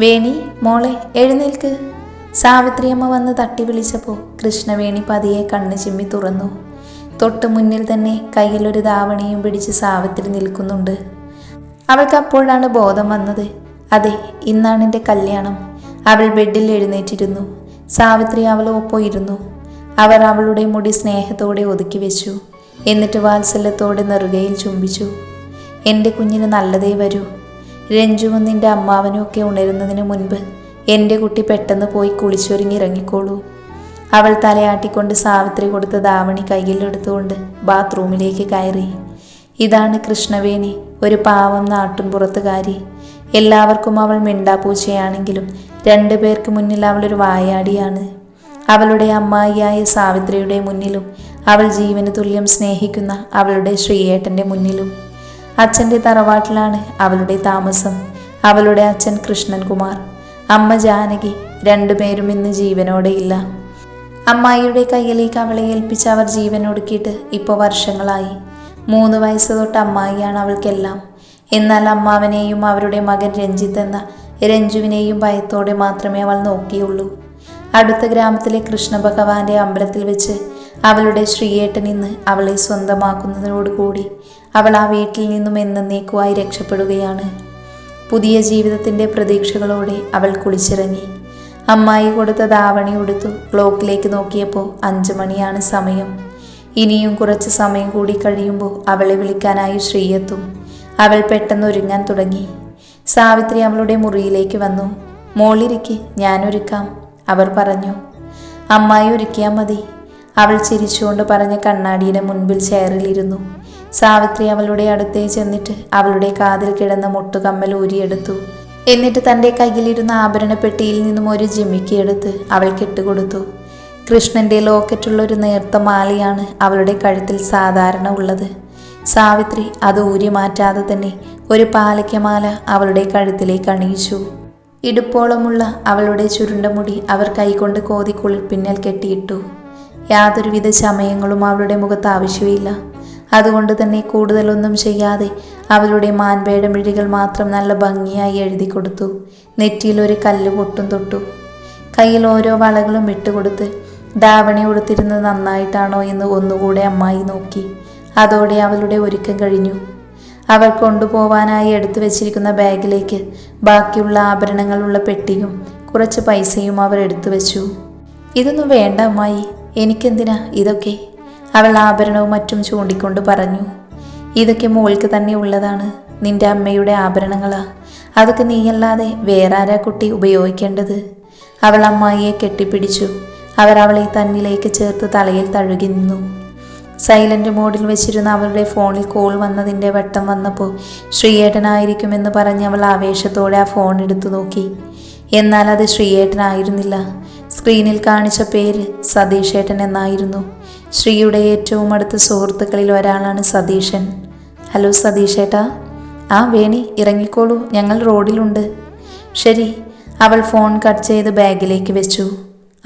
വേണി മോളെ എഴുന്നേൽക്ക്. സാവിത്രിയമ്മ വന്ന് തട്ടി വിളിച്ചപ്പോൾ കൃഷ്ണവേണി പതിയെ കണ്ണ് ചിമ്മി തുറന്നു. തൊട്ട് മുന്നിൽ തന്നെ കയ്യിലൊരു ദാവണിയും പിടിച്ച് സാവിത്രി നിൽക്കുന്നുണ്ട്. അവൾക്ക് അപ്പോഴാണ് ബോധം വന്നത്. അതെ ഇന്നാണ് എന്റെ കല്യാണം. അവൾ ബെഡിൽ എഴുന്നേറ്റിരുന്നു. സാവിത്രി അവളൊപ്പം ഇരുന്നു. അവർ അവളുടെ മുടി സ്നേഹത്തോടെ ഒതുക്കി വെച്ചു. എന്നിട്ട് വാത്സല്യത്തോടെ നെറുകയിൽ ചുംബിച്ചു. എന്റെ കുഞ്ഞിന് നല്ലതേ വരൂ. രഞ്ജുവും നിന്റെ അമ്മാവനും ഒക്കെ ഉണരുന്നതിന് മുൻപ് എന്റെ കുട്ടി പെട്ടെന്ന് പോയി കുളിച്ചൊരുങ്ങി ഇറങ്ങിക്കോളൂ. അവൾ തലയാട്ടിക്കൊണ്ട് സാവിത്രി കൊടുത്ത ദാവണി കയ്യിലെടുത്തുകൊണ്ട് ബാത്റൂമിലേക്ക് കയറി. ഇതാണ് കൃഷ്ണവേണി ഒരു പാവം നാട്ടിൻപുറത്തുകാരി എല്ലാവർക്കും അവൾ മിണ്ടാപ്പൂച്ചയാണെങ്കിലും രണ്ടു പേർക്ക് മുന്നിൽ അവളൊരു വായാടിയാണ്. അവളുടെ അമ്മായിയായ സാവിത്രിയുടെ മുന്നിലും അവൾ ജീവന് തുല്യം സ്നേഹിക്കുന്ന അവളുടെ ശ്രീയേട്ടന്റെ മുന്നിലും. അച്ഛന്റെ തറവാട്ടിലാണ് അവളുടെ താമസം. അവളുടെ അച്ഛൻ കൃഷ്ണൻകുമാർ അമ്മ ജാനകി രണ്ടുപേരും ഇന്ന് ജീവനോടെ ഇല്ല. അമ്മായിയുടെ കയ്യിലേക്ക് അവളെ ഏൽപ്പിച്ച് അവർ ജീവൻ ഒടുക്കിയിട്ട് ഇപ്പോൾ വർഷങ്ങളായി. മൂന്ന് വയസ്സ് തൊട്ട് അമ്മായിയാണ് അവൾക്കെല്ലാം. എന്നാൽ അമ്മാവനെയും അവരുടെ മകൻ രഞ്ജിത്ത് എന്ന രഞ്ജുവിനെയും ഭയത്തോടെ മാത്രമേ അവൾ നോക്കിയുള്ളൂ. അടുത്ത ഗ്രാമത്തിലെ കൃഷ്ണഭഗവാന്റെ അമ്പലത്തിൽ വെച്ച് അവളുടെ ശ്രീയേട്ടൻ ഇന്ന് അവളെ സ്വന്തമാക്കുന്നതിനോടുകൂടി അവൾ ആ വീട്ടിൽ നിന്നും എന്നേക്കുമായി രക്ഷപ്പെടുകയാണ്. പുതിയ ജീവിതത്തിന്റെ പ്രതീക്ഷകളോടെ അവൾ കുളിച്ചിറങ്ങി. അമ്മായി കൊടുത്ത ധാവണി ഉടുത്തു ക്ലോക്കിലേക്ക് നോക്കിയപ്പോൾ അഞ്ചു മണിയാണ് സമയം. ഇനിയും കുറച്ച് സമയം കൂടി കഴിയുമ്പോൾ അവളെ വിളിക്കാനായി ശ്രീയെത്തും അവൾ പെട്ടെന്ന് ഒരുങ്ങാൻ തുടങ്ങി. സാവിത്രി അവളുടെ മുറിയിലേക്ക് വന്നു. മോളിരിക്കെ ഞാനൊരുക്കാം അവർ പറഞ്ഞു. അമ്മായി ഒരുക്കിയാൽ മതി അവൾ ചിരിച്ചുകൊണ്ട് പറഞ്ഞ കണ്ണാടിയുടെ മുൻപിൽ ചെയറിലിരുന്നു. സാവിത്രി അവളുടെ അടുത്തേ ചെന്നിട്ട് അവളുടെ കാതിൽ കിടന്ന മുട്ടുകമ്മൽ ഊരിയെടുത്തു. എന്നിട്ട് തന്റെ കയ്യിലിരുന്ന ആഭരണപ്പെട്ടിയിൽ നിന്നും ഒരു ജിമ്മിക്കിയെടുത്ത് എടുത്ത് അവൾ കെട്ടുകൊടുത്തു. കൃഷ്ണന്റെ ലോക്കറ്റുള്ള ഒരു നേർത്ത മാലയാണ് അവളുടെ കഴുത്തിൽ സാധാരണ ഉള്ളത്. സാവിത്രി അത് ഊരി മാറ്റാതെ തന്നെ ഒരു പാലയ്ക്കമാല അവളുടെ കഴുത്തിലേക്ക് അണിയിച്ചു. ഇടുപ്പോളമുള്ള അവളുടെ ചുരുണ്ട മുടി അവർ കൈകൊണ്ട് കോതി കുളിപ്പിന്നൽ കെട്ടിയിട്ടു. യാതൊരുവിധ ചമയങ്ങളും അവളുടെ മുഖത്ത് ആവശ്യമില്ല. അതുകൊണ്ട് തന്നെ കൂടുതലൊന്നും ചെയ്യാതെ അവളുടെ മാൻപേടം മിഴികൾ മാത്രം നല്ല ഭംഗിയായി എഴുതി കൊടുത്തു. നെറ്റിയിൽ ഒരു കല്ല് പൊട്ടും തൊട്ടു. കയ്യിൽ ഓരോ വളകളും ഇട്ടുകൊടുത്ത് ധാവണി ഉടുത്തിരുന്നത് നന്നായിട്ടാണോ എന്ന് ഒന്നുകൂടെ അമ്മായി നോക്കി. അതോടെ അവളുടെ ഒരുക്കം കഴിഞ്ഞു. അവർ കൊണ്ടുപോവാനായി എടുത്തു വെച്ചിരിക്കുന്ന ബാഗിലേക്ക് ബാക്കിയുള്ള ആഭരണങ്ങളുള്ള പെട്ടിയും കുറച്ച് പൈസയും അവർ എടുത്തു വെച്ചു. ഇതൊന്നും വേണ്ട അമ്മായി. എനിക്കെന്തിനാ? ഇതൊക്കെ. അവൾ ആഭരണവും മറ്റും ചൂണ്ടിക്കൊണ്ട് പറഞ്ഞു ഇതൊക്കെ മോൾക്ക് തന്നെ ഉള്ളതാണ്. നിന്റെ അമ്മയുടെ ആഭരണങ്ങളാ. അതൊക്കെ നീയല്ലാതെ വേറെ ആരാ കുട്ടി ഉപയോഗിക്കേണ്ടത്? അവൾ അമ്മായിയെ കെട്ടിപ്പിടിച്ചു. അവർ അവളെ തന്നിലേക്ക് ചേർത്ത് തലയിൽ തഴുകി നിന്നു. സൈലന്റ് മോഡിൽ വെച്ചിരുന്ന അവളുടെ ഫോണിൽ കോൾ വന്നതിന്റെ വട്ടം വന്നപ്പോൾ ശ്രീയേട്ടനായിരിക്കുമെന്ന് പറഞ്ഞ് അവൾ ആവേശത്തോടെ ആ ഫോൺ എടുത്തു നോക്കി. എന്നാൽ അത് ശ്രീയേട്ടനായിരുന്നില്ല. സ്ക്രീനിൽ കാണിച്ച പേര് സതീഷേട്ടൻ എന്നായിരുന്നു. ശ്രീയുടെ ഏറ്റവും അടുത്ത സുഹൃത്തുക്കളിൽ ഒരാളാണ് സതീശൻ. ഹലോ സതീഷേട്ടാ ആ വേണി ഇറങ്ങിക്കോളൂ. ഞങ്ങൾ റോഡിലുണ്ട്. ശരി അവൾ ഫോൺ കട്ട് ചെയ്ത് ബാഗിലേക്ക് വെച്ചു.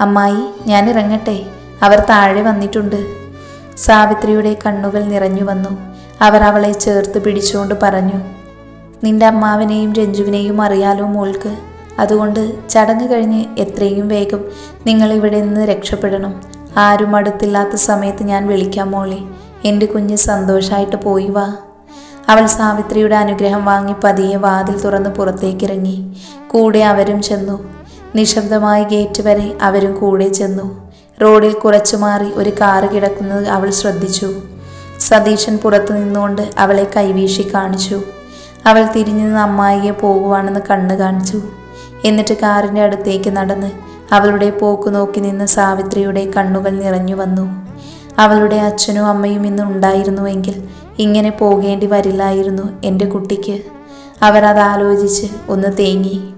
അമ്മായി ഞാൻ ഇറങ്ങട്ടെ. അവർ താഴെ വന്നിട്ടുണ്ട്. സാവിത്രിയുടെ കണ്ണുകൾ നിറഞ്ഞു വന്നു. അവർ അവളെ ചേർത്ത് പിടിച്ചുകൊണ്ട് പറഞ്ഞു നിന്റെ അമ്മാവിനെയും രഞ്ജുവിനെയും അറിയാലോ മോൾക്ക്. അതുകൊണ്ട് ചടങ്ങ് കഴിഞ്ഞ് എത്രയും വേഗം നിങ്ങൾ ഇവിടെ നിന്ന് രക്ഷപ്പെടണം. ആരും അടുത്തില്ലാത്ത സമയത്ത് ഞാൻ വിളിക്കാം മോളെ. എന്റെ കുഞ്ഞ് സന്തോഷമായിട്ട് പോയി വാ. അവൾ സാവിത്രിയുടെ അനുഗ്രഹം വാങ്ങി പതിയെ വാതിൽ തുറന്ന് പുറത്തേക്കിറങ്ങി. കൂടെ അവരും ചെന്നു. നിശബ്ദമായി ഗേറ്റ് വരെ അവരും കൂടെ ചെന്നു. റോഡിൽ കുറച്ചു മാറി ഒരു കാറ് കിടക്കുന്നത് അവൾ ശ്രദ്ധിച്ചു. സതീശൻ പുറത്തു നിന്നുകൊണ്ട് അവളെ കൈവീശി കാണിച്ചു. അവൾ തിരിഞ്ഞു നിന്ന് അമ്മായിയെ പോകുവാണെന്ന് കണ്ണു കാണിച്ചു. എന്നിട്ട് കാറിന്റെ അടുത്തേക്ക് നടന്ന് അവളുടെ പോക്ക് നോക്കി നിന്ന സാവിത്രിയുടെ കണ്ണുകൾ നിറഞ്ഞു വന്നു. അവളുടെ അച്ഛനും അമ്മയും ഇന്ന് ഉണ്ടായിരുന്നുവെങ്കിൽ ഇങ്ങനെ പോകേണ്ടി വരില്ലായിരുന്നു എന്റെ കുട്ടിക്ക്. അവർ അതാലോചിച്ച് ഒന്ന് തേങ്ങി.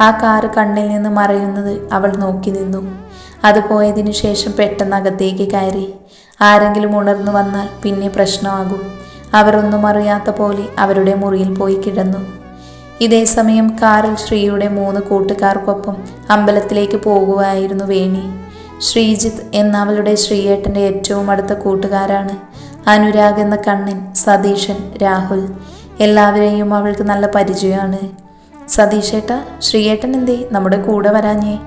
ആ കാറ് കണ്ണിൽ നിന്ന് മറയുന്നത് അവൾ നോക്കി നിന്നു. അത് പോയതിനു ശേഷം പെട്ടെന്ന് അകത്തേക്ക് കയറി. ആരെങ്കിലും ഉണർന്നു വന്നാൽ പിന്നെ പ്രശ്നമാകും. അവരൊന്നും അറിയാത്ത പോലെ അവരുടെ മുറിയിൽ പോയി കിടന്നു. ഇതേ സമയം കാറിൽ ശ്രീയുടെ മൂന്ന് കൂട്ടുകാർക്കൊപ്പം അമ്പലത്തിലേക്ക് പോകുകയായിരുന്നു വേണി. ശ്രീജിത്ത് എന്ന അവളുടെ ശ്രീയേട്ടന്റെ ഏറ്റവും അടുത്ത കൂട്ടുകാരാണ്. അനുരാഗ് എന്ന കണ്ണൻ സതീശൻ രാഹുൽ എല്ലാവരെയും അവൾക്ക് നല്ല പരിചയമാണ്. സതീഷേട്ട ശ്രീയേട്ടൻ എന്തേ? നമ്മുടെ കൂടെ വരാഞ്ഞേ.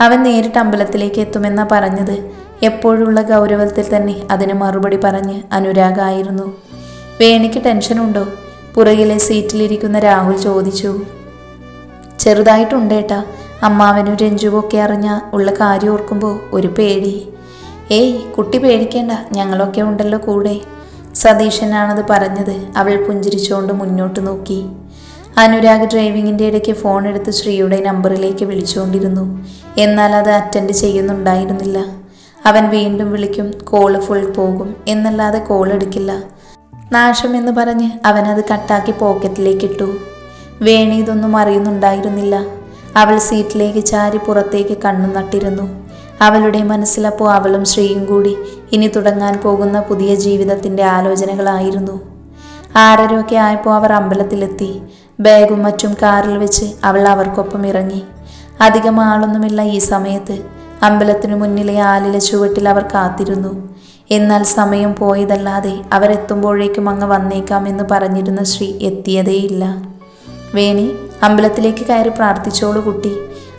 അവൻ നേരിട്ട് അമ്പലത്തിലേക്ക് എത്തുമെന്നാ പറഞ്ഞത്. എപ്പോഴുള്ള ഗൗരവത്തിൽ തന്നെ അതിന് മറുപടി പറഞ്ഞ് അനുരാഗായിരുന്നു. വേണിക്ക് ടെൻഷനുണ്ടോ? പുറകിലെ സീറ്റിലിരിക്കുന്ന രാഹുൽ ചോദിച്ചു. ചെറുതായിട്ടുണ്ടേട്ടാ. അമ്മാവനും രഞ്ജുവൊക്കെ അറിഞ്ഞ ഉള്ള കാര്യം ഓർക്കുമ്പോൾ ഒരു പേടി. ഏയ് കുട്ടി പേടിക്കേണ്ട. ഞങ്ങളൊക്കെ ഉണ്ടല്ലോ കൂടെ. സതീശനാണത് പറഞ്ഞത്. അവൾ പുഞ്ചിരിച്ചുകൊണ്ട് മുന്നോട്ട് നോക്കി. അനുരാഗ് ഡ്രൈവിങ്ങിന്റെ ഇടയ്ക്ക് ഫോൺ എടുത്ത് ശ്രീയുടെ നമ്പറിലേക്ക് വിളിച്ചുകൊണ്ടിരുന്നു എന്നാൽ അത് അറ്റൻഡ് ചെയ്യുന്നുണ്ടായിരുന്നില്ല. അവൻ വീണ്ടും വിളിക്കും കോൾ ഫുൾ പോകും എന്നല്ലാതെ കോൾ എടുക്കില്ല. നാശം എന്ന് പറഞ്ഞ് അവനത് കട്ടാക്കി പോക്കറ്റിലേക്ക് ഇട്ടു. വേണി ഇതൊന്നും അറിയുന്നുണ്ടായിരുന്നില്ല. അവൾ സീറ്റിലേക്ക് ചാരി പുറത്തേക്ക് കണ്ണു നട്ടിരുന്നു. അവളുടെ മനസ്സിലപ്പോൾ അവളും ശ്രീയും കൂടി ഇനി തുടങ്ങാൻ പോകുന്ന പുതിയ ജീവിതത്തിന്റെ ആലോചനകളായിരുന്നു. ആറരയൊക്കെ ആയപ്പോൾ അവർ അമ്പലത്തിലെത്തി. ബാഗും മറ്റും കാറിൽ വെച്ച് അവൾ അവർക്കൊപ്പം ഇറങ്ങി. അധികം ആളൊന്നുമില്ല ഈ സമയത്ത്. അമ്പലത്തിനു മുന്നിലെ ആലിലെ ചുവട്ടിൽ അവർ കാത്തിരുന്നു. എന്നാൽ സമയം പോയതല്ലാതെ അവരെത്തുമ്പോഴേക്കും അങ്ങ് വന്നേക്കാമെന്ന് പറഞ്ഞിരുന്ന ശ്രീ എത്തിയതേയില്ല. വേണി അമ്പലത്തിലേക്ക് കയറി പ്രാർത്ഥിച്ചോളൂ കുട്ടി.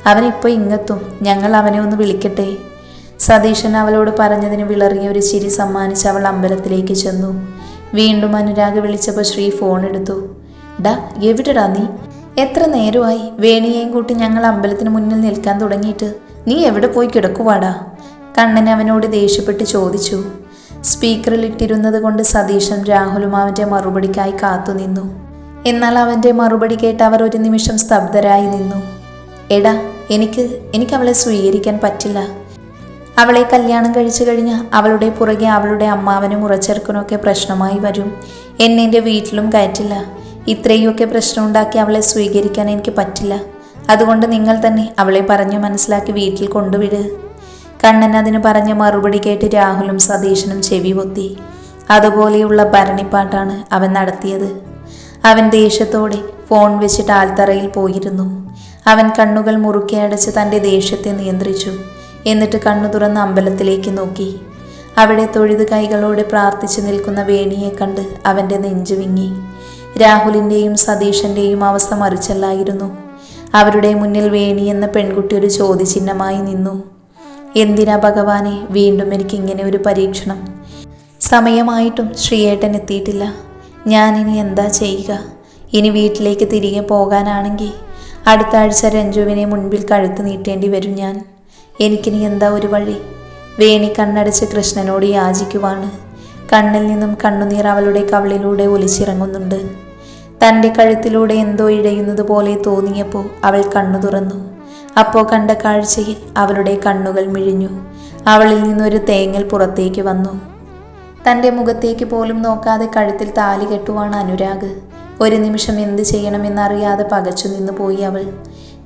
അവനിപ്പോൾ ഇങ്ങത്തും. ഞങ്ങൾ അവനെ ഒന്ന് വിളിക്കട്ടെ. സതീശൻ അവളോട് പറഞ്ഞതിന് വിളറിയ ഒരു ചിരി സമ്മാനിച്ച് അവൾ അമ്പലത്തിലേക്ക് ചെന്നു. വീണ്ടും അനുരാഗ് വിളിച്ചപ്പോൾ ശ്രീ ഫോൺ എടുത്തു. ഡാ എവിടെടാ നീ? എത്ര നേരമായി വേണിയെയും കൂട്ടി ഞങ്ങൾ അമ്പലത്തിന് മുന്നിൽ നിൽക്കാൻ തുടങ്ങിയിട്ട്. നീ എവിടെ പോയി കിടക്കുവാടാ? കണ്ണൻ അവനോട് ദേഷ്യപ്പെട്ട് ചോദിച്ചു. സ്പീക്കറിൽ ഇട്ടിരുന്നത് കൊണ്ട് സതീശൻ രാഹുലും അവന്റെ മറുപടിക്കായി കാത്തുനിന്നു. എന്നാൽ അവന്റെ മറുപടി കേട്ട് അവർ ഒരു നിമിഷം സ്തബ്ധരായി നിന്നു. എടാ എനിക്ക് എനിക്ക് അവളെ സ്വീകരിക്കാൻ പറ്റില്ല. അവളെ കല്യാണം കഴിച്ചു കഴിഞ്ഞാൽ അവളുടെ പുറകെ അവളുടെ അമ്മാവനും ഉറച്ചെറുക്കനൊക്കെ പ്രശ്നമായി വരും. എന്നെ എന്റെ വീട്ടിലും കയറ്റില്ല. ഇത്രയൊക്കെ പ്രശ്നമുണ്ടാക്കി അവളെ സ്വീകരിക്കാൻ എനിക്ക് പറ്റില്ല. അതുകൊണ്ട് നിങ്ങൾ തന്നെ അവളെ പറഞ്ഞു മനസ്സിലാക്കി വീട്ടിൽ കൊണ്ടുവിട്. കണ്ണൻ അതിന് പറഞ്ഞ മറുപടി കേട്ട് രാഹുലും സതീശനും ചെവി പൊത്തി. അതുപോലെയുള്ള ഭരണിപ്പാട്ടാണ് അവൻ നടത്തിയത്. അവൻ ദേഷ്യത്തോടെ ഫോൺ വെച്ചിട്ട് ആൽത്തറയിൽ പോയിരുന്നു. അവൻ കണ്ണുകൾ മുറുക്കി അടച്ച് തന്റെ ദേഷ്യത്തെ നിയന്ത്രിച്ചു. എന്നിട്ട് കണ്ണു തുറന്ന് അമ്പലത്തിലേക്ക് നോക്കി. അവിടെ തൊഴുത് കൈകളോടെ പ്രാർത്ഥിച്ചു നിൽക്കുന്ന വേണിയെ കണ്ട് അവന്റെ നെഞ്ചു വിങ്ങി. രാഹുലിന്റെയും സതീശന്റെയും അവസ്ഥ മറിച്ചല്ലായിരുന്നു. അവരുടെ മുന്നിൽ വേണി എന്ന പെൺകുട്ടി ഒരു ചോദ്യചിഹ്നമായി നിന്നു. എന്തിനാ ഭഗവാനെ വീണ്ടും എനിക്ക് ഇങ്ങനെ ഒരു പരീക്ഷണം? സമയമായിട്ടും ശ്രീയേട്ടൻ എത്തിയിട്ടില്ല. ഞാനിനി എന്താ ചെയ്യുക? ഇനി വീട്ടിലേക്ക് തിരികെ പോകാനാണെങ്കിൽ അടുത്ത ആഴ്ച രഞ്ജുവിനെ മുൻപിൽ കഴുത്ത് നീട്ടേണ്ടി വരും ഞാൻ. എനിക്കിനി എന്താ ഒരു വഴി? വേണി കണ്ണടച്ച് കൃഷ്ണനോട് യാചിക്കുവാണ്. കണ്ണിൽ നിന്നും കണ്ണുനീർ അവളുടെ കവളിലൂടെ ഒലിച്ചിറങ്ങുന്നുണ്ട്. തന്റെ കഴുത്തിലൂടെ എന്തോ ഇഴയുന്നത് പോലെ തോന്നിയപ്പോൾ അവൾ കണ്ണു തുറന്നു. അപ്പോൾ കണ്ട കാഴ്ചയിൽ അവളുടെ കണ്ണുകൾ മിഴിഞ്ഞു. അവളിൽ നിന്നൊരു തേങ്ങൽ പുറത്തേക്ക് വന്നു. തന്റെ മുഖത്തേക്ക് പോലും നോക്കാതെ കഴുത്തിൽ താലി കെട്ടുവാണ് അനുരാഗ്. ഒരു നിമിഷം എന്ത് ചെയ്യണമെന്നറിയാതെ പകച്ചു നിന്നു പോയി അവൾ.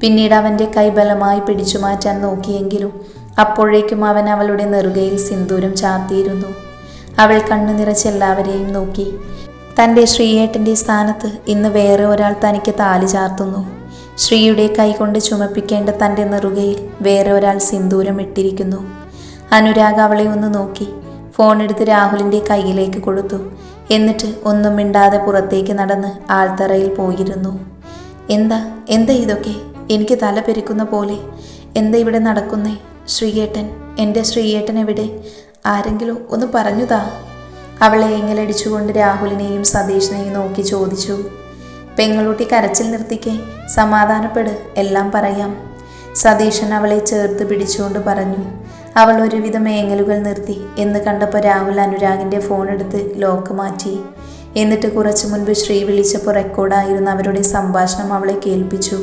പിന്നീട് അവന്റെ കൈ ബലമായി പിടിച്ചു മാറ്റാൻ നോക്കിയെങ്കിലും അപ്പോഴേക്കും അവൻ അവളുടെ നെറുകയിൽ സിന്ദൂരം ചാർത്തിയിരുന്നു. അവൾ കണ്ണു നിറച്ച് എല്ലാവരെയും നോക്കി. തന്റെ ശ്രീയേട്ടന്റെ സ്ഥാനത്ത് ഇന്ന് വേറെ ഒരാൾ തനിക്ക് താലി ചാർത്തുന്നു. ശ്രീയുടെ കൈകൊണ്ട് ചുമപ്പിക്കേണ്ട തന്റെ നെറുകയിൽ വേറെ ഒരാൾ സിന്ദൂരം ഇട്ടിരിക്കുന്നു. അനുരാഗ് അവളെ ഒന്ന് നോക്കി ഫോൺ എടുത്ത് രാഹുലിന്റെ കയ്യിലേക്ക് കൊടുത്തു. എന്നിട്ട് ഒന്നും മിണ്ടാതെ പുറത്തേക്ക് നടന്ന് ആൾത്തറയിൽ പോയിരുന്നു. എന്താ? എന്താ ഇതൊക്കെ? എനിക്ക് തല പെരുക്കുന്ന പോലെ. എന്താ ഇവിടെ നടക്കുന്നേ? ശ്രീയേട്ടൻ എന്റെ ശ്രീയേട്ടൻ എവിടെ? ആരെങ്കിലും ഒന്ന് പറഞ്ഞുതാ. അവളെ എങ്ങലടിച്ചുകൊണ്ട് രാഹുലിനെയും സതീഷിനെയും നോക്കി ചോദിച്ചു. പെങ്ങളൂട്ടി കരച്ചിൽ നിർത്തിക്കേ. സമാധാനപ്പെട് എല്ലാം പറയാം. സതീശൻ അവളെ ചേർത്ത് പിടിച്ചുകൊണ്ട് പറഞ്ഞു അവൾ ഒരുവിധം ഏങ്ങലുകൾ നിർത്തി. എന്ന് കണ്ടപ്പോൾ രാഹുൽ അനുരാഗിന്റെ ഫോൺ എടുത്ത് ലോക്ക് മാറ്റി. എന്നിട്ട് കുറച്ചു മുൻപ് ശ്രീ വിളിച്ചപ്പോൾ റെക്കോർഡായിരുന്ന അവരുടെ സംഭാഷണം അവളെ കേൾപ്പിച്ചു.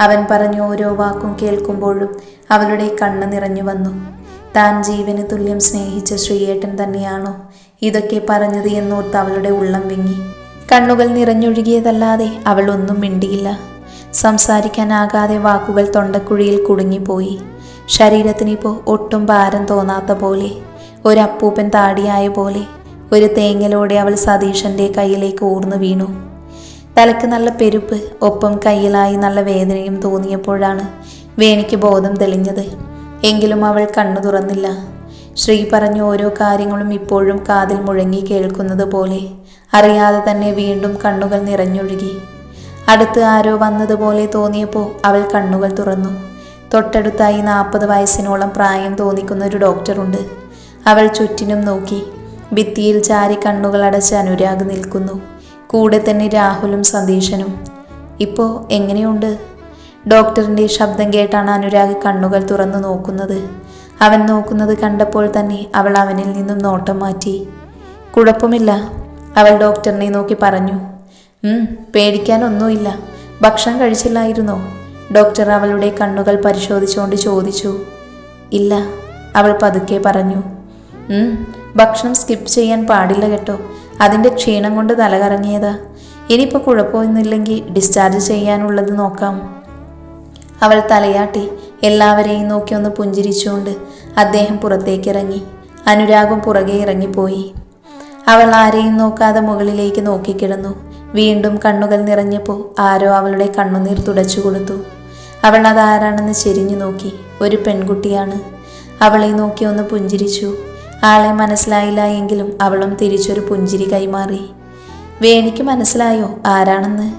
അവൻ പറഞ്ഞു ഓരോ വാക്കും കേൾക്കുമ്പോഴും അവളുടെ കണ്ണ് നിറഞ്ഞു വന്നു. താൻ ജീവന് തുല്യം സ്നേഹിച്ച ശ്രീയേട്ടൻ തന്നെയാണോ? ഇതൊക്കെ പറഞ്ഞത് എന്നോർത്ത് അവളുടെ ഉള്ളം വിങ്ങി. കണ്ണുകൾ നിറഞ്ഞൊഴുകിയതല്ലാതെ അവൾ ഒന്നും മിണ്ടിയില്ല. സംസാരിക്കാനാകാതെ വാക്കുകൾ തൊണ്ടക്കുഴിയിൽ കുടുങ്ങിപ്പോയി. ശരീരത്തിനിപ്പോൾ ഒട്ടും ഭാരം തോന്നാത്ത പോലെ ഒരപ്പൂപ്പൻ താടിയായ പോലെ ഒരു തേങ്ങലോടെ അവൾ സതീശന്റെ കയ്യിലേക്ക് ഊർന്നു വീണു. തലക്ക് നല്ല പെരുപ്പ് ഒപ്പം കയ്യിലായി നല്ല വേദനയും തോന്നിയപ്പോഴാണ് വേണിക്ക് ബോധം തെളിഞ്ഞത്. എങ്കിലും അവൾ കണ്ണു തുറന്നില്ല. ശ്രീ പറഞ്ഞ ഓരോ കാര്യങ്ങളും ഇപ്പോഴും കാതിൽ മുഴങ്ങി കേൾക്കുന്നത് പോലെ അറിയാതെ തന്നെ വീണ്ടും കണ്ണുകൾ നിറഞ്ഞൊഴുകി. അടുത്ത് ആരോ വന്നതുപോലെ തോന്നിയപ്പോൾ അവൾ കണ്ണുകൾ തുറന്നു. തൊട്ടടുത്തായി നാൽപ്പത് വയസ്സിനോളം പ്രായം തോന്നിക്കുന്ന ഒരു ഡോക്ടറുണ്ട്. അവൾ ചുറ്റിനും നോക്കി. ഭിത്തിയിൽ ചാരി കണ്ണുകൾ അടച്ച് അനുരാഗ് നിൽക്കുന്നു. കൂടെ തന്നെ രാഹുലും സതീശനും. ഇപ്പോൾ എങ്ങനെയുണ്ട്? ഡോക്ടറിന്റെ ശബ്ദം കേട്ടാണ് അനുരാഗ് കണ്ണുകൾ തുറന്നു നോക്കുന്നത്. അവൻ നോക്കുന്നത് കണ്ടപ്പോൾ തന്നെ അവൾ അവനിൽ നിന്നും നോട്ടം മാറ്റി. കുഴപ്പമില്ല. അവൾ ഡോക്ടറിനെ നോക്കി പറഞ്ഞു "ഉം, പേടിക്കാനൊന്നുമില്ല. ഭക്ഷണം കഴിച്ചില്ലായിരുന്നോ? ഡോക്ടർ അവളുടെ കണ്ണുകൾ പരിശോധിച്ചുകൊണ്ട് ചോദിച്ചു. ഇല്ല അവൾ പതുക്കെ പറഞ്ഞു. ഭക്ഷണം സ്കിപ്പ് ചെയ്യാൻ പാടില്ല കേട്ടോ. അതിന്റെ ക്ഷീണം കൊണ്ട് തലകറങ്ങിയതാ. ഇനിയിപ്പോൾ കുഴപ്പമൊന്നുമില്ലെങ്കിൽ ഡിസ്ചാർജ് ചെയ്യാനുള്ളത് നോക്കാം. അവൾ തലയാട്ടി എല്ലാവരെയും നോക്കി ഒന്ന് പുഞ്ചിരിച്ചുകൊണ്ട് അദ്ദേഹം പുറത്തേക്കിറങ്ങി. അനുരാഗം പുറകെ ഇറങ്ങിപ്പോയി. അവൾ ആരെയും നോക്കാതെ മുകളിലേക്ക് നോക്കിക്കിടന്നു. വീണ്ടും കണ്ണുകൾ നിറഞ്ഞപ്പോൾ ആരോ അവളുടെ കണ്ണുനീർ തുടച്ചു കൊടുത്തു. അവൾ അതാരാണെന്ന് ചെരിഞ്ഞു നോക്കി. ഒരു പെൺകുട്ടിയാണ്. അവളെ നോക്കി ഒന്ന് പുഞ്ചിരിച്ചു. ആളെ മനസ്സിലായില്ല എങ്കിലും അവളും തിരിച്ചൊരു പുഞ്ചിരി കൈമാറി. വേണിക്ക് മനസ്സിലായോ ആരാണെന്ന്?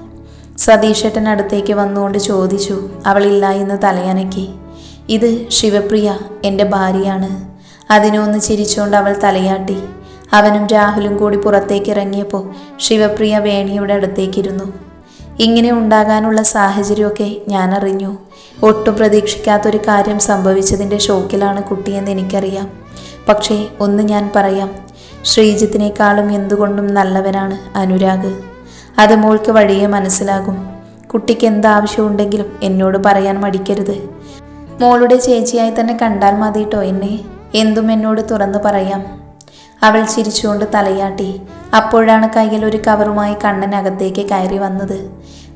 സതീഷേട്ടൻ അടുത്തേക്ക് വന്നുകൊണ്ട് ചോദിച്ചു. അവളില്ല എന്ന് തലയനക്കി. ഇത് ശിവപ്രിയ എന്റെ ഭാര്യയാണ്. അതിനൊന്ന് ചിരിച്ചുകൊണ്ട് അവൾ തലയാട്ടി. അവനും രാഹുലും കൂടി പുറത്തേക്ക് ഇറങ്ങിയപ്പോൾ ശിവപ്രിയ വേണിയുടെ അടുത്തേക്കിരുന്നു. ഇങ്ങനെ ഉണ്ടാകാനുള്ള സാഹചര്യമൊക്കെ ഞാൻ അറിഞ്ഞു ഒട്ടും പ്രതീക്ഷിക്കാത്തൊരു കാര്യം സംഭവിച്ചതിന്റെ ഷോക്കിലാണ് കുട്ടിയെന്ന് എനിക്കറിയാം. പക്ഷേ ഒന്ന് ഞാൻ പറയാം. ശ്രീജിത്തിനേക്കാളും എന്തുകൊണ്ടും നല്ലവനാണ് അനുരാഗ്. അത് മോൾക്ക് വഴിയെ മനസ്സിലാകും. കുട്ടിക്ക് എന്താവശ്യമുണ്ടെങ്കിലും എന്നോട് പറയാൻ മടിക്കരുത്. മോളുടെ ചേച്ചിയായി തന്നെ കണ്ടാൽ മതിട്ടോ എന്നെ? എന്തും എന്നോട് തുറന്നു പറയാം. അവൾ ചിരിച്ചുകൊണ്ട് തലയാട്ടി. അപ്പോഴാണ് കയ്യിൽ ഒരു കവറുമായി കണ്ണൻ അകത്തേക്ക് കയറി വന്നത്.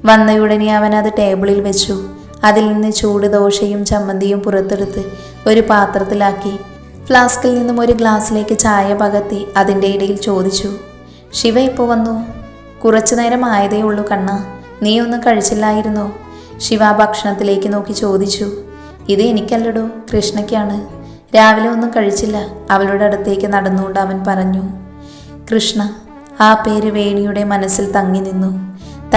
വന്നയുടനെ അവൻ അത് ടേബിളിൽ വെച്ചു. അതിൽ നിന്ന് ചൂട് ദോശയും ചമ്മന്തിയും പുറത്തെടുത്ത് ഒരു പാത്രത്തിലാക്കി. ഫ്ലാസ്കിൽ നിന്നും ഒരു ഗ്ലാസ്സിലേക്ക് ചായ പകത്തി അതിന്റെ ഇടയിൽ ചോദിച്ചു ശിവ ഇപ്പോൾ വന്നു? കുറച്ചു നേരം ആയതേ ഉള്ളൂ കണ്ണ. നീ ഒന്നും കഴിച്ചില്ലായിരുന്നോ? ശിവ ഭക്ഷണത്തിലേക്ക് നോക്കി ചോദിച്ചു ഇത് എനിക്കല്ലടോ. കൃഷ്ണയ്ക്കാണ്. രാവിലെ ഒന്നും കഴിച്ചില്ല. അവളുടെ അടുത്തേക്ക് നടന്നുകൊണ്ട് അവൻ പറഞ്ഞു കൃഷ്ണ ആ പേര് വേണിയുടെ മനസ്സിൽ തങ്ങി നിന്നു.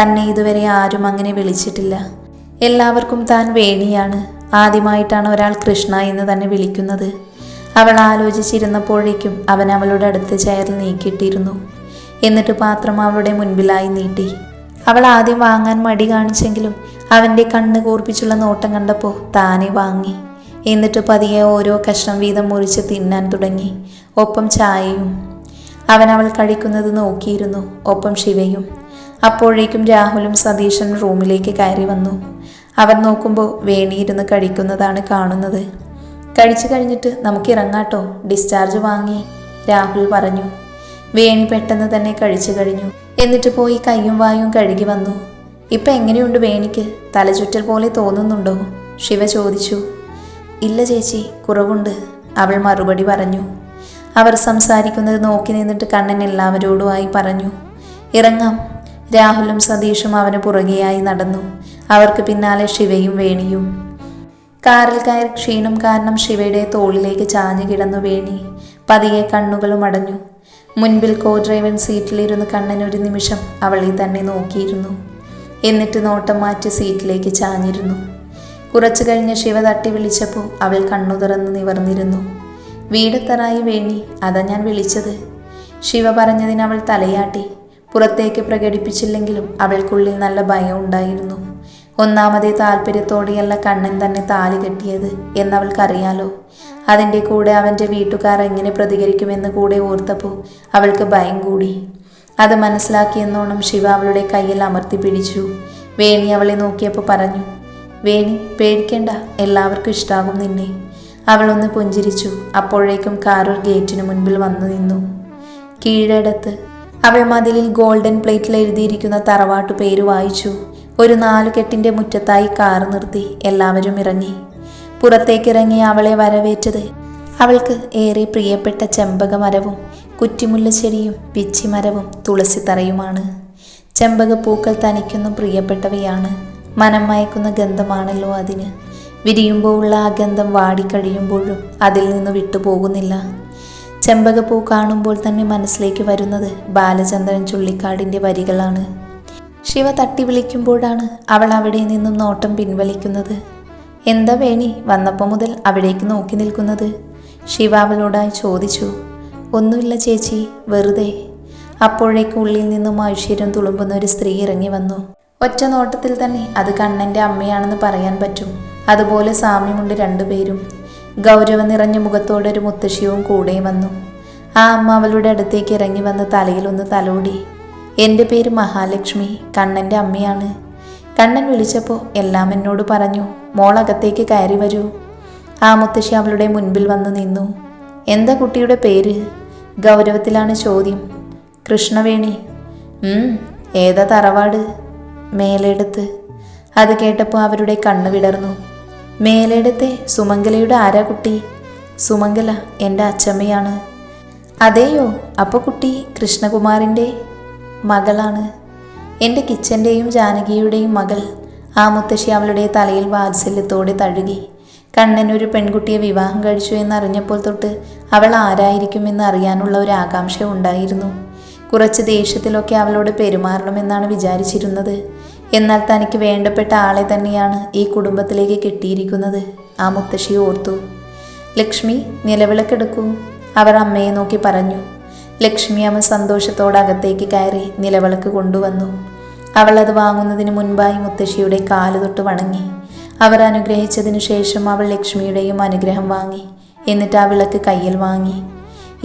തന്നെ ഇതുവരെ ആരും അങ്ങനെ വിളിച്ചിട്ടില്ല. എല്ലാവർക്കും താൻ വേണിയാണ്. ആദ്യമായിട്ടാണ് ഒരാൾ കൃഷ്ണ എന്ന് തന്നെ വിളിക്കുന്നത്. അവൾ ആലോചിച്ചിരുന്നപ്പോഴേക്കും അവൻ അവളുടെ അടുത്ത ചെയറിൽ നീക്കിയിട്ടിരുന്നു. എന്നിട്ട് പാത്രം അവളുടെ മുൻപിലായി നീട്ടി. അവൾ ആദ്യം വാങ്ങാൻ മടി കാണിച്ചെങ്കിലും അവന്റെ കണ്ണ് കൂർപ്പിച്ചുള്ള നോട്ടം കണ്ടപ്പോൾ താനെ വാങ്ങി. എന്നിട്ട് പതിയെ ഓരോ കഷ്ണം വീതം മുറിച്ച് തിന്നാൻ തുടങ്ങി. ഒപ്പം ചായയും. അവൻ അവൾ കഴിക്കുന്നത് നോക്കിയിരുന്നു. ഒപ്പം ശിവയും. അപ്പോഴേക്കും രാഹുലും സതീശൻ റൂമിലേക്ക് കയറി വന്നു. അവൻ നോക്കുമ്പോൾ വേണിയിരുന്ന് കഴിക്കുന്നതാണ് കാണുന്നത്. കഴിച്ചു കഴിഞ്ഞിട്ട് നമുക്ക് ഇറങ്ങാട്ടോ. ഡിസ്ചാർജ് വാങ്ങി. രാഹുൽ പറഞ്ഞു. വേണി പെട്ടെന്ന് തന്നെ കഴിച്ചു കഴിഞ്ഞു. എന്നിട്ട് പോയി കയ്യും വായും കഴുകി വന്നു. ഇപ്പം എങ്ങനെയുണ്ട് വേണിക്ക്? തലചുറ്റൽ പോലെ തോന്നുന്നുണ്ടോ? ശിവ ചോദിച്ചു. ഇല്ല ചേച്ചി കുറവുണ്ട്. അവൾ മറുപടി പറഞ്ഞു. അവർ സംസാരിക്കുന്നത് നോക്കി നിന്നിട്ട് കണ്ണൻ എല്ലാവരോടുമായി പറഞ്ഞു. ഇറങ്ങാം. രാഹുലും സതീഷും അവന് പുറകെയായി നടന്നു. അവർക്ക് പിന്നാലെ ശിവയും വേണിയും. കാറിൽ കയറി ക്ഷീണം കാരണം ശിവയുടെ തോളിലേക്ക് ചാഞ്ഞു കിടന്നു വേണി. പതിയെ കണ്ണുകളും അടഞ്ഞു. മുൻപിൽ കോ ഡ്രൈവൻ സീറ്റിലിരുന്ന് കണ്ണൻ ഒരു നിമിഷം അവളെ തന്നെ നോക്കിയിരുന്നു. എന്നിട്ട് നോട്ടം മാറ്റി സീറ്റിലേക്ക് ചാഞ്ഞിരുന്നു. കുറച്ചു കഴിഞ്ഞ് ശിവ തട്ടി വിളിച്ചപ്പോൾ അവൾ കണ്ണു തുറന്ന് നിവർന്നിരുന്നു. വീടെത്തറായി വേണി അതാ ഞാൻ വിളിച്ചത് ശിവ പറഞ്ഞതിന് അവൾ തലയാട്ടി. പുറത്തേക്ക് പ്രകടിപ്പിച്ചില്ലെങ്കിലും അവൾക്കുള്ളിൽ നല്ല ഭയം ഉണ്ടായിരുന്നു. ഒന്നാമതേ താല്പര്യത്തോടെയല്ല കണ്ണൻ തന്നെ താലി കെട്ടിയത് എന്നവൾക്കറിയാലോ. അതിന്റെ കൂടെ അവന്റെ വീട്ടുകാർ എങ്ങനെ പ്രതികരിക്കുമെന്ന് കൂടെ ഓർത്തപ്പോൾ അവൾക്ക് ഭയം കൂടി. അത് മനസ്സിലാക്കിയെന്നോണം ശിവ അവളുടെ കയ്യിൽ അമർത്തി പിടിച്ചു. വേണി അവളെ നോക്കിയപ്പോൾ പറഞ്ഞു വേണി പേടിക്കേണ്ട. എല്ലാവർക്കും ഇഷ്ടാകും നിന്നെ. അവളൊന്ന് പുഞ്ചിരിച്ചു. അപ്പോഴേക്കും കാറൊരു ഗേറ്റിന് മുൻപിൽ വന്നു നിന്നു. കീഴടത്ത്. അവൾ മതിലിൽ ഗോൾഡൻ പ്ലേറ്റിൽ എഴുതിയിരിക്കുന്ന തറവാട്ടു പേര് വായിച്ചു. ഒരു നാലുകെട്ടിന്റെ മുറ്റത്തായി കാർ നിർത്തി. എല്ലാവരും ഇറങ്ങി. പുറത്തേക്കിറങ്ങി അവളെ വരവേറ്റത് അവൾക്ക് ഏറെ പ്രിയപ്പെട്ട ചെമ്പകമരവും കുറ്റിമുല്ലച്ചെടിയും പിച്ചിമരവും തുളസിത്തറയുമാണ്. ചെമ്പകപ്പൂക്കൾ തനിക്കൊന്നും പ്രിയപ്പെട്ടവയാണ്. മനം മയക്കുന്ന ഗന്ധമാണല്ലോ അതിന്. വിരിയുമ്പോൾ ഉള്ള ആ ഗന്ധം വാടിക്കഴിയുമ്പോഴും അതിൽ നിന്ന് വിട്ടുപോകുന്നില്ല. ചെമ്പകപ്പൂ കാണുമ്പോൾ തന്നെ മനസ്സിലേക്ക് വരുന്നത് ബാലചന്ദ്രൻ ചുള്ളിക്കാടിന്റെ വരികളാണ്. ശിവ തട്ടി വിളിക്കുമ്പോഴാണ് അവൾ അവിടെ നിന്നും നോട്ടം പിൻവലിക്കുന്നത്. എന്താ വേണി വന്നപ്പോൾ മുതൽ അവിടേക്ക് നോക്കി നിൽക്കുന്നത്? ശിവ അവളോടായി ചോദിച്ചു. ഒന്നുമില്ല ചേച്ചി വെറുതെ. അപ്പോഴേക്ക് ഉള്ളിൽ നിന്നും ഐശ്വര്യം തുളുമ്പുന്ന ഒരു സ്ത്രീ ഇറങ്ങി വന്നു. ഒറ്റ നോട്ടത്തിൽ തന്നെ അത് കണ്ണന്റെ അമ്മയാണെന്ന് പറയാൻ പറ്റും. അതുപോലെ സാമ്യമുണ്ട് രണ്ടുപേരും ഗൗരവം നിറഞ്ഞ മുഖത്തോടെ ഒരു മുത്തശ്ശിയും കൂടെ വന്നു. ആ അമ്മ അവളുടെ അടുത്തേക്ക് ഇറങ്ങി വന്ന് തലയിൽ ഒന്ന് തലോടി. എന്റെ പേര് മഹാലക്ഷ്മി. കണ്ണന്റെ അമ്മയാണ്. കണ്ണൻ വിളിച്ചപ്പോൾ എല്ലാം എന്നോട് പറഞ്ഞു മോൾ അകത്തേക്ക് കയറി വരൂ. ആ മുത്തശ്ശി അവളുടെ മുൻപിൽ വന്ന് നിന്നു. എന്താ കുട്ടിയുടെ പേര്? ഗൗരവത്തിലാണ് ചോദ്യം. കൃഷ്ണവേണി. ഏതാ തറവാട്? മേലെടുത്ത്. അത് കേട്ടപ്പോൾ അവരുടെ കണ്ണു വിടർന്നു. മേലെടുത്തെ സുമംഗലയുടെ ആരാ കുട്ടി? സുമംഗല എന്റെ അച്ചമ്മയാണ്. അതെയോ? അപ്പോൾ കുട്ടി കൃഷ്ണകുമാറിന്റെ മകളാണ്. എന്റെ കിച്ചന്റെയും ജാനകിയുടെയും മകൾ ആ മുത്തശ്ശി അവളുടെ തലയിൽ വാത്സല്യത്തോടെ തഴുകി. കണ്ണൻ ഒരു പെൺകുട്ടിയെ വിവാഹം കഴിച്ചു എന്നറിഞ്ഞപ്പോൾ തൊട്ട് അവൾ ആരായിരിക്കുമെന്ന് അറിയാനുള്ള ഒരു ആകാംക്ഷ ഉണ്ടായിരുന്നു. കുറച്ച് ദേഷ്യത്തിലൊക്കെ അവളോട് പെരുമാറണമെന്നാണ് വിചാരിച്ചിരുന്നത്. എന്നാൽ തനിക്ക് വേണ്ടപ്പെട്ട ആളെ തന്നെയാണ് ഈ കുടുംബത്തിലേക്ക് കിട്ടിയിരിക്കുന്നത്. ആ മുത്തശ്ശി ഓർത്തു. ലക്ഷ്മി നിലവിളക്കെടുക്കൂ. അവർ അമ്മയെ നോക്കി പറഞ്ഞു. ലക്ഷ്മി അമ്മ സന്തോഷത്തോടെ അകത്തേക്ക് കയറി നിലവിളക്ക് കൊണ്ടുവന്നു. അവൾ അത് വാങ്ങുന്നതിന് മുൻപായി മുത്തശ്ശിയുടെ കാൽ തൊട്ട് വണങ്ങി. അവർ അനുഗ്രഹിച്ചതിനു ശേഷം അവൾ ലക്ഷ്മിയുടെയും അനുഗ്രഹം വാങ്ങി. എന്നിട്ട് ആ വിളക്ക് കയ്യിൽ വാങ്ങി.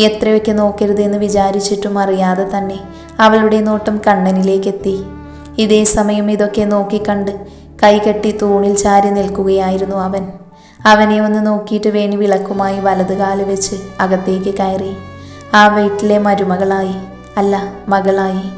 എത്രയൊക്കെ നോക്കരുതെന്ന് വിചാരിച്ചിട്ടും അറിയാതെ തന്നെ അവളുടെ നോട്ടം കണ്ണനിലേക്കെത്തി. ഇതേ സമയം ഇതൊക്കെ നോക്കിക്കണ്ട്. കൈകെട്ടി തൂണിൽ ചാരി നിൽക്കുകയായിരുന്നു അവൻ. അവനെ ഒന്ന് നോക്കിയിട്ട് വേണി വിളക്കുമായി വലത് കാൽ വെച്ച് അകത്തേക്ക് കയറി. ആ വീട്ടിലെ മരുമകളായി. അല്ല മകളായി.